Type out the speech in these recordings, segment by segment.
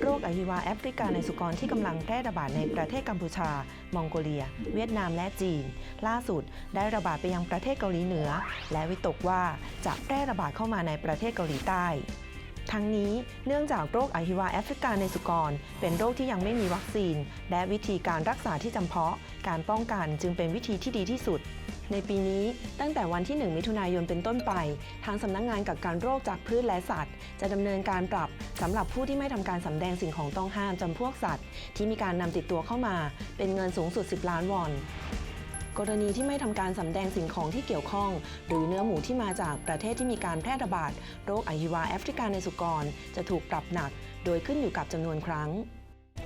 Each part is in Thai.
โรคอหิวาแอฟริกาในสุกรที่กำลังแพร่ระบาดในประเทศกัมพูชา มองโกเลีย เวียดนามและจีน ล่าสุดได้ระบาดไปยังประเทศเกาหลีเหนือ และวิตกว่าจะแพร่ระบาดเข้ามาในประเทศเกาหลีใต้ ทั้งนี้เนื่องจากโรคอหิวาแอฟริกาในสุกร เป็นโรคที่ยังไม่มีวัคซีน และวิธีการรักษาที่จำเพาะ การป้องกันจึงเป็นวิธีที่ดีที่สุด ในปีนี้ตั้งแต่วันที่ 1 มิถุนายนเป็นต้นไป ทางสำนักงงานกักกันโรคจากพืชและสัตว์ จะดำเนินการปรับสำหรับผู้ที่ไม่ทำการสำแดงสิ่งของต้องห้ามจำพวกสัตว์ ที่มีการนำติดตัวเข้ามา เป็นเงินสูงสุด 10 ล้านวอน กรณีที่ไม่ทำการสำแดงสิ่งของที่เกี่ยวข้อง หรือเนื้อหมูที่มาจากประเทศที่มีการแพร่ระบาดโรคอหิวาแอฟริกาในสุกร จะถูกปรับหนัก โดยขึ้นอยู่กับจำนวนครั้ง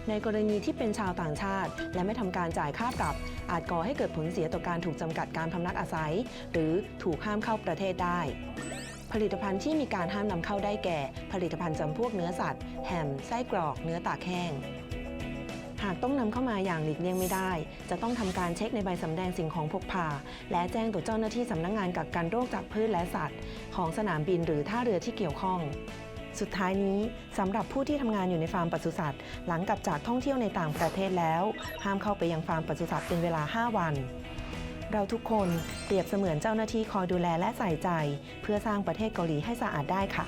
ในกรณีที่เป็นชาวต่างชาติ และไม่ทำการจ่ายค่าปรับ อาจก่อให้เกิดผลเสียต่อการถูกจำกัดการพำนักอาศัย หรือถูกห้ามเข้าประเทศได้ผลิตภัณฑ์ที่มีการห้ามนำเข้าได้แก่ ผลิตภัณฑ์จำพวกเนื้อสัตว์ แฮม ไส้กรอก เนื้อตากแห้ง หากต้องนำเข้ามาอย่างหลีกเลี่ยงไม่ได้ จะต้องทำการเช็คในใบสำแดงสิ่งของพกพา และแจ้งต่อเจ้าหน้าที่สำนักงงานกักกันโรคจากพืชและสัตว์ ของสนามบินหรือท่าเรือที่เกี่ยวข้องสุดท้ายนี้สำหรับผู้ที่ทำงานอยู่ในฟาร์มปศุสัตว์ หลังกลับจากท่องเที่ยวในต่างประเทศแล้ว ห้ามเข้าไปยังฟาร์มปศุสัตว์เป็นเวลา 5 วัน เราทุกคนเปรียบเสมือนเจ้าหน้าที่คอยดูแลและใส่ใจ เพื่อสร้างประเทศเกาหลีให้สะอาดได้ค่ะ